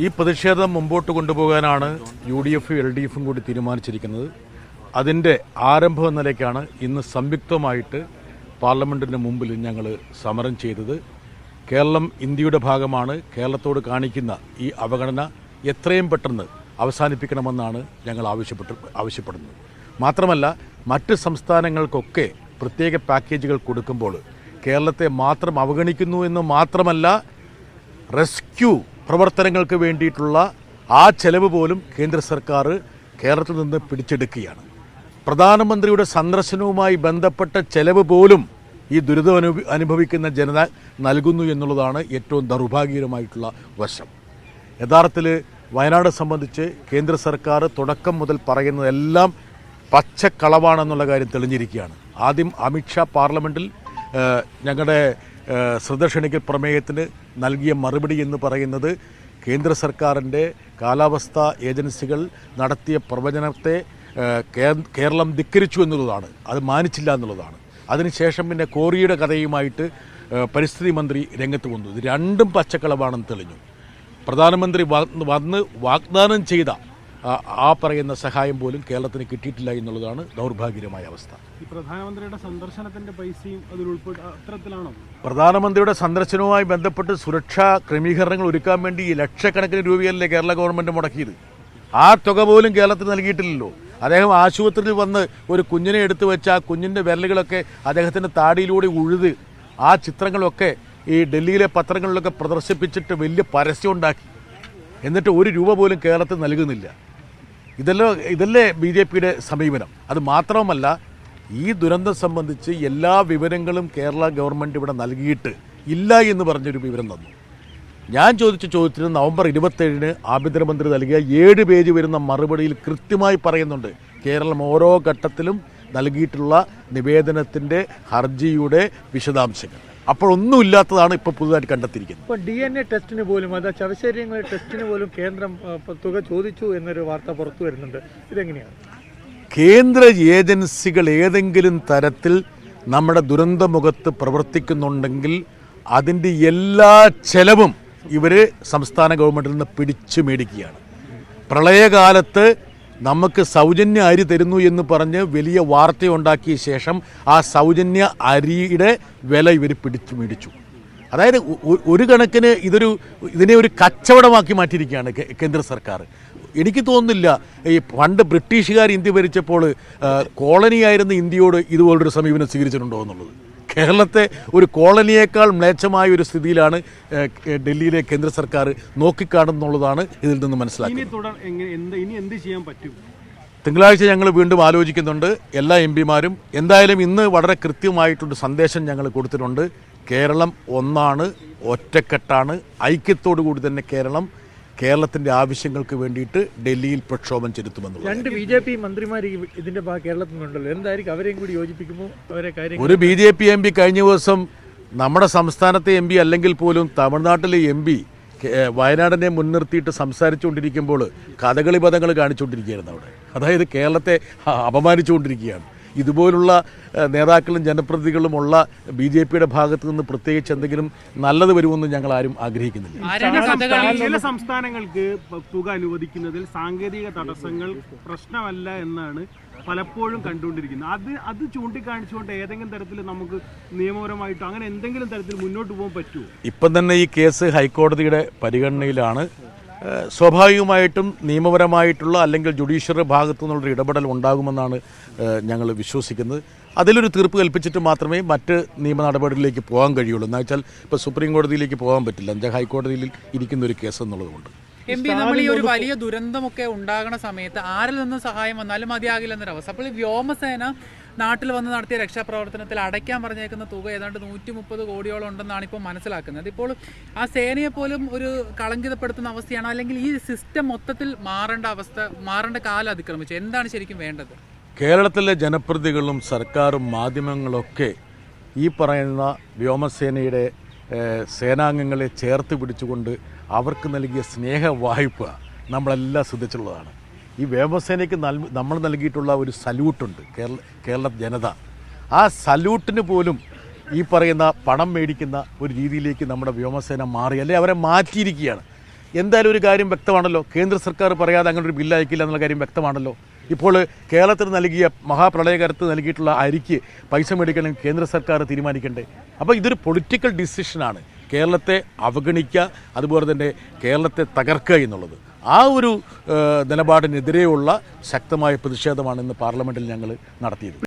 ഈ പ്രതിഷേധം മുമ്പോട്ട് കൊണ്ടുപോകാനാണ് യു ഡി എഫും എൽ ഡി എഫും കൂടി തീരുമാനിച്ചിരിക്കുന്നത്. അതിന്റെ ആരംഭം എന്ന നിലയ്ക്കാണ് ഇന്ന് സംയുക്തമായിട്ട് പാർലമെന്റിന് മുമ്പിൽ ഞങ്ങൾ സമരം ചെയ്തത്. കേരളം ഇന്ത്യയുടെ ഭാഗമാണ്. കേരളത്തോട് കാണിക്കുന്ന ഈ അവഗണന എത്രയും പെട്ടെന്ന് അവസാനിപ്പിക്കണമെന്നാണ് ഞങ്ങൾ ആവശ്യപ്പെട്ട് ആവശ്യപ്പെടുന്നത്. മാത്രമല്ല മറ്റ് സംസ്ഥാനങ്ങൾക്കൊക്കെ പ്രത്യേക പാക്കേജുകൾ കൊടുക്കുമ്പോൾ കേരളത്തെ മാത്രം അവഗണിക്കുന്നു എന്ന് മാത്രമല്ല റെസ്ക്യൂ പ്രവർത്തനങ്ങൾക്ക് വേണ്ടിയിട്ടുള്ള ആ ചെലവ് പോലും കേന്ദ്ര സർക്കാർ കേരളത്തിൽ നിന്ന് പിടിച്ചെടുക്കുകയാണ്. പ്രധാനമന്ത്രിയുടെ സന്ദർശനവുമായി ബന്ധപ്പെട്ട ചെലവ് പോലും ഈ ദുരിതം അനു അനുഭവിക്കുന്ന ജനത നൽകുന്നു എന്നുള്ളതാണ് ഏറ്റവും ദൗർഭാഗ്യകരമായിട്ടുള്ള വശം. യഥാർത്ഥത്തിൽ വയനാട് സംബന്ധിച്ച് കേന്ദ്ര സർക്കാർ തുടക്കം മുതൽ പറയുന്നതെല്ലാം പച്ചക്കളവാണെന്നുള്ള കാര്യം തെളിഞ്ഞിരിക്കുകയാണ്. ആദ്യം അമിത്ഷാ പാർലമെന്റിൽ ഞങ്ങളുടെ ശ്രദ്ധ ക്ഷണിക്കൽ പ്രമേയത്തിന് നൽകിയ മറുപടി എന്ന് പറയുന്നത് കേന്ദ്ര സർക്കാരിന്റെ കാലാവസ്ഥാ ഏജൻസികൾ നടത്തിയ പ്രവചനത്തെ കേരളം ധിക്കരിച്ചു എന്നുള്ളതാണ്. അത് മാനിച്ചില്ല എന്നുള്ളതാണ്. അതിനുശേഷം പിന്നെ കോറിയുടെ കഥയുമായിട്ട് പരിസ്ഥിതി മന്ത്രി രംഗത്ത് വന്നു. ഇത് രണ്ടും പച്ചക്കളവാണെന്ന് തെളിഞ്ഞു. പ്രധാനമന്ത്രി വന്ന് വാഗ്ദാനം ചെയ്ത ആ- പറയുന്ന സഹായം പോലും കേരളത്തിന് കിട്ടിയിട്ടില്ല എന്നുള്ളതാണ് ദൗർഭാഗ്യകരമായ അവസ്ഥ. ഈ പ്രധാനമന്ത്രിയുടെ സന്ദർശനത്തിന്റെ പൈസയും അതിൽ അത്തരത്തിലാണോ? പ്രധാനമന്ത്രിയുടെ സന്ദർശനവുമായി ബന്ധപ്പെട്ട് സുരക്ഷാ ക്രമീകരണങ്ങൾ ഒരുക്കാൻ വേണ്ടി ലക്ഷക്കണക്കിന് രൂപയല്ലേ കേരള ഗവൺമെന്റ് മുടക്കിയത്? ആ തുക പോലും കേരളത്തിന് നൽകിയിട്ടില്ലല്ലോ. അദ്ദേഹം ആശുപത്രിയിൽ വന്ന് ഒരു കുഞ്ഞിനെ എടുത്തു വെച്ച ആ കുഞ്ഞിന്റെ വിരലുകളൊക്കെ അദ്ദേഹത്തിന്റെ താടിയിലൂടെ ഉഴുത് ആ ചിത്രങ്ങളൊക്കെ ഈ ഡൽഹിയിലെ പത്രങ്ങളിലൊക്കെ പ്രദർശിപ്പിച്ചിട്ട് വലിയ പരസ്യം ഉണ്ടാക്കി. എന്നിട്ട് ഒരു രൂപ പോലും കേരളത്തിൽ നൽകുന്നില്ല. ഇതല്ലോ ഇതല്ലേ ബി ജെ പിയുടെ സമീപനം? അത് മാത്രവുമല്ല ഈ ദുരന്തം സംബന്ധിച്ച് എല്ലാ വിവരങ്ങളും കേരള ഗവൺമെന്റ് ഇവിടെ നൽകിയിട്ട് ഇല്ല എന്ന് പറഞ്ഞൊരു വിവരം തന്നു. ഞാൻ ചോദിച്ച ചോദ്യത്തിന് നവംബർ ഇരുപത്തേഴിന് ആഭ്യന്തരമന്ത്രി നൽകിയ ഏഴ് പേജ് വരുന്ന മറുപടിയിൽ കൃത്യമായി പറയുന്നുണ്ട്. കേരളം ഓരോ ഘട്ടത്തിലും നൽകിയിട്ടുള്ള നിവേദനത്തിന്റെ ഹർജിയുടെ വിശദാംശങ്ങൾ. അപ്പോൾ ഒന്നുമില്ലാത്തതാണ് ഇപ്പോൾ പുതുതായിട്ട് കണ്ടെത്തിയിരിക്കുന്നത്. ഇപ്പോൾ ഡി എൻ എ ടെസ്റ്റിന് പോലും അത് ശവശരീരങ്ങളുടെ ടെസ്റ്റിന് പോലും കേന്ദ്രം തുക ചോദിച്ചു എന്നൊരു വാർത്ത പുറത്തു വരുന്നുണ്ട്. ഇതെങ്ങനെയാണ്? കേന്ദ്ര ഏജൻസികൾ ഏതെങ്കിലും തരത്തിൽ നമ്മുടെ ദുരന്തമുഖത്ത് പ്രവർത്തിക്കുന്നുണ്ടെങ്കിൽ അതിന്റെ എല്ലാ ചെലവും ഇവർ സംസ്ഥാന ഗവൺമെന്റിൽ നിന്ന് പിടിച്ചു മേടിക്കുകയാണ്. പ്രളയകാലത്ത് നമുക്ക് സൗജന്യ അരി തരുന്നു എന്ന് പറഞ്ഞ് വലിയ വാർത്തയുണ്ടാക്കിയ ശേഷം ആ സൗജന്യ അരിയുടെ വില ഇവർ പിടിച്ചു മേടിച്ചു. അതായത് ഒരു കണക്കിന് ഇതൊരു ഇതിനെ ഒരു കച്ചവടമാക്കി മാറ്റിയിരിക്കുകയാണ് കേന്ദ്ര സർക്കാർ. എനിക്ക് തോന്നുന്നില്ല ഈ പണ്ട് ബ്രിട്ടീഷുകാർ ഇന്ത്യ ഭരിച്ചപ്പോൾ കോളനിയായിരുന്ന ഇന്ത്യയോട് ഇതുപോലൊരു സമീപനം സ്വീകരിച്ചിട്ടുണ്ടോ എന്നുള്ളത്. കേരളത്തെ ഒരു കോളനിയേക്കാൾ മ്ലേച്ഛമായ ഒരു സ്ഥിതിയിലാണ് ഡൽഹിയിലെ കേന്ദ്ര സർക്കാർ നോക്കിക്കാണുന്നുള്ളതാണ് ഇതിൽ നിന്ന് മനസ്സിലാക്കുന്നത്. തിങ്കളാഴ്ച ഞങ്ങൾ വീണ്ടും ആലോചിക്കുന്നുണ്ട്. എല്ലാ എം പിമാരും എന്തായാലും ഇന്ന് വളരെ കൃത്യമായിട്ടൊരു സന്ദേശം ഞങ്ങൾ കൊടുത്തിട്ടുണ്ട്. കേരളം ഒന്നാണ് ഒറ്റക്കെട്ടാണ്. ഐക്യത്തോടു കൂടി തന്നെ കേരളം കേരളത്തിന്റെ ആവശ്യങ്ങൾക്ക് വേണ്ടിയിട്ട് ഡൽഹിയിൽ പ്രക്ഷോഭം ചെലുത്തുമെന്നുള്ളത്. രണ്ട് ബി ജെ പി മന്ത്രിമാർ ഇതിന്റെ കേരളത്തിൽ നിന്നുണ്ടല്ലോ. എന്തായിരിക്കും? അവരെയും കൂടി യോജിപ്പിക്കുമ്പോൾ അവരെ കാര്യം ഒരു B J P M P കഴിഞ്ഞ ദിവസം നമ്മുടെ സംസ്ഥാനത്തെ എം പി അല്ലെങ്കിൽ പോലും തമിഴ്നാട്ടിലെ എം പി വയനാടിനെ മുൻനിർത്തിയിട്ട് സംസാരിച്ചുകൊണ്ടിരിക്കുമ്പോൾ കഥകളി പദങ്ങൾ കാണിച്ചുകൊണ്ടിരിക്കുകയായിരുന്നു അവിടെ. അതായത് കേരളത്തെ അപമാനിച്ചുകൊണ്ടിരിക്കുകയാണ്. ഇതുപോലുള്ള നേതാക്കളും ജനപ്രതിനിധികളുമുള്ള ബി ജെ പിയുടെ ഭാഗത്തു നിന്ന് പ്രത്യേകിച്ച് എന്തെങ്കിലും നല്ലത് വരുമെന്ന് ഞങ്ങൾ ആരും ആഗ്രഹിക്കുന്നില്ല. ചില സംസ്ഥാനങ്ങൾക്ക് തുക അനുവദിക്കുന്നതിൽ സാങ്കേതിക തടസ്സങ്ങൾ പ്രശ്നമല്ല എന്നാണ് പലപ്പോഴും കണ്ടുകൊണ്ടിരിക്കുന്നത്. അത് അത് ചൂണ്ടിക്കാണിച്ചുകൊണ്ട് ഏതെങ്കിലും തരത്തിൽ നമുക്ക് നിയമപരമായിട്ടോ അങ്ങനെ എന്തെങ്കിലും തരത്തിൽ മുന്നോട്ട് പോകാൻ പറ്റുമോ? ഇപ്പം തന്നെ ഈ കേസ് ഹൈക്കോടതിയുടെ പരിഗണനയിലാണ്. സ്വാഭാവികമായിട്ടും നിയമപരമായിട്ടുള്ള അല്ലെങ്കിൽ ജുഡീഷ്യറി ഭാഗത്തു നിന്നുള്ളൊരു ഇടപെടൽ ഉണ്ടാകുമെന്നാണ് ഞങ്ങൾ വിശ്വസിക്കുന്നത്. അതിലൊരു തീർപ്പ് കൽപ്പിച്ചിട്ട് മാത്രമേ മറ്റ് നിയമ നടപടികളിലേക്ക് പോകാൻ കഴിയുള്ളൂ. എന്ന് വെച്ചാൽ ഇപ്പോൾ സുപ്രീം കോടതിയിലേക്ക് പോകാൻ പറ്റില്ല. എന്താ ഹൈക്കോടതിയിൽ ഇരിക്കുന്ന ഒരു കേസ് എന്നുള്ളതുകൊണ്ട്. എം പി നമ്മൾ ഈ ഒരു വലിയ ദുരന്തമൊക്കെ ഉണ്ടാകുന്ന സമയത്ത് ആരിൽ നിന്ന് സഹായം വന്നാലും മതിയാകില്ലെന്നൊരവസ്ഥ. അപ്പോൾ വ്യോമസേന നാട്ടിൽ വന്ന് നടത്തിയ രക്ഷാപ്രവർത്തനത്തിൽ അടയ്ക്കാൻ പറഞ്ഞേക്കുന്ന തുക ഏതാണ്ട് നൂറ്റി മുപ്പത് കോടിയോളം ഉണ്ടെന്നാണ് ഇപ്പോൾ മനസ്സിലാക്കുന്നത്. ഇപ്പോൾ ആ സേനയെ പോലും ഒരു കളങ്കിതപ്പെടുത്തുന്ന അവസ്ഥയാണ്? അല്ലെങ്കിൽ ഈ സിസ്റ്റം മൊത്തത്തിൽ മാറേണ്ട അവസ്ഥ മാറേണ്ട കാലം അതിക്രമിച്ചു. എന്താണ് ശരിക്കും വേണ്ടത്? കേരളത്തിലെ ജനപ്രതികളും സർക്കാരും മാധ്യമങ്ങളൊക്കെ ഈ പറയുന്ന വ്യോമസേനയുടെ സേനാംഗങ്ങളെ ചേർത്ത് പിടിച്ചുകൊണ്ട് അവർക്ക് നൽകിയ സ്നേഹ വായ്പ നമ്മളെല്ലാം ശ്രദ്ധിച്ചുള്ളതാണ് ഈ വ്യോമസേനയ്ക്ക് നൽ നമ്മൾ നൽകിയിട്ടുള്ള ഒരു സല്യൂട്ടുണ്ട് കേരള കേരള ജനത. ആ സല്യൂട്ടിന് പോലും ഈ പറയുന്ന പണം മേടിക്കുന്ന ഒരു രീതിയിലേക്ക് നമ്മുടെ വ്യോമസേന മാറി അല്ലെ അവരെ മാറ്റിയിരിക്കുകയാണ്. എന്തായാലും ഒരു കാര്യം വ്യക്തമാണല്ലോ. കേന്ദ്ര സർക്കാർ പറയാതെ അങ്ങനെ ഒരു ബില്ല് അയക്കില്ല എന്നുള്ള കാര്യം വ്യക്തമാണല്ലോ. ഇപ്പോൾ കേരളത്തിന് നൽകിയ മഹാപ്രളയകരത്ത് നൽകിയിട്ടുള്ള അരിക്ക് പൈസ മേടിക്കണമെങ്കിൽ കേന്ദ്ര സർക്കാർ തീരുമാനിക്കണ്ടേ? അപ്പോൾ ഇതൊരു പൊളിറ്റിക്കൽ ഡിസിഷനാണ് കേരളത്തെ അവഗണിക്കുക അതുപോലെ തന്നെ കേരളത്തെ തകർക്കുക എന്നുള്ളത്. ആ ഒരു നിലപാടിനെതിരെയുള്ള ശക്തമായ പ്രതിഷേധമാണ് ഇന്ന് പാർലമെന്റിൽ ഞങ്ങൾ നടത്തിയത്.